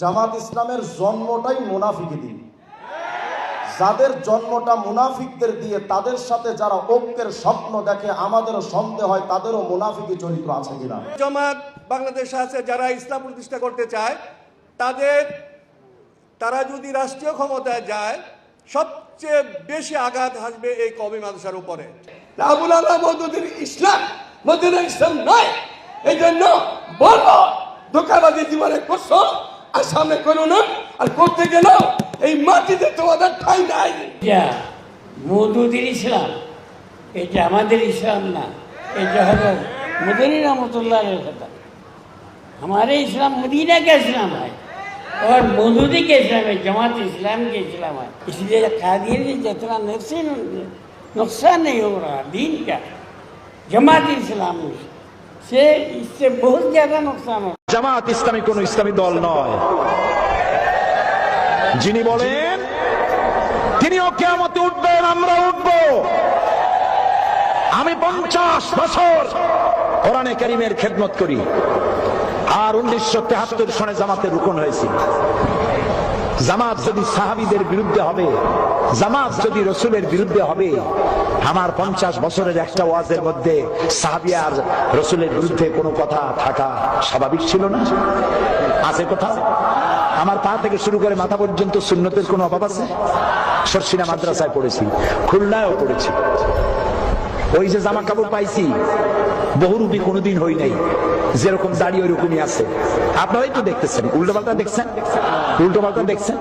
জামাত ইসলামের জন্মটাই মুনাফিকি দিন। যাদের জন্মটা মুনাফিকদের দিয়ে তাদের সাথে যারা ঐক্যের স্বপ্ন দেখে আমাদেরও সন্দেহ হয় তাদেরও মুনাফিকি চরিত্র আছে কিনা। জামাত বাংলাদেশে আছে যারা ইসলাম প্রতিষ্ঠা করতে চায় তাদের তারা যদি রাষ্ট্রীয় ক্ষমতায় যায় সবচেয়ে বেশি আঘাত আসবে এই কবি মানুষের উপরে। আবুল আল্লাহ মদুদের ইসলাম মদিনার ইসলাম নয়। এই জন্য বলো ধোকাবাজি জীবনে করছ আর সামনে করো না আর করতে গেল এই মাটিতে তোমাদের ঠাই নাই এটা মধুদের ইসলাম এটা আমাদের ইসলাম না এটা হলো মদনী রহমতুল্লাহ কথা हमारे इस्लाम मदीना का इस्लाम है और मौदूदी के इस्लाम है जमात इस्लाम के इस्लाम है इसलिए कादिर में जितना नुकसान नुकसान नहीं हो रहा दीन का जमात इस्लाम से সে ইসে বহু জায়গা নোকসান জামাত ইসলামী কোন ইসলামী দল নয়। যিনি বলেন, তিনিও কেমতে উঠবেন, আমরা উঠব। আমি পঞ্চাশ বছর কোরআনে কারিমের খেদমত করি। আর উনিশশো তেহাত্তর সনে জামাতে রুকন হয়েছি। জামাত যদি সাহাবিদের বিরুদ্ধে হবে, জামাত যদি রসুলের বিরুদ্ধে হবে, আমার পঞ্চাশ বছরের একটা ওয়াজের মধ্যে সাহাবিয়ার রসুলের বিরুদ্ধে কোনো কথা থাকা স্বাভাবিক ছিল না? আছে কথা? আমার পা থেকে শুরু করে মাথা পর্যন্ত সুন্নতের কোনো অভাব আছে? সরসিনা মাদ্রাসায় পড়েছি, খুলনায়ও পড়েছি। ওই যে জামা কাপড় পাইছি বহুরূপী কোনোদিন হই নাই। যেরকম দাড়ি ওইরকমই আছে। আপনারাই তো দেখতেছেন। উল্টো পাল্টা দেখছেন? উল্টো পাল্টা দেখছেন?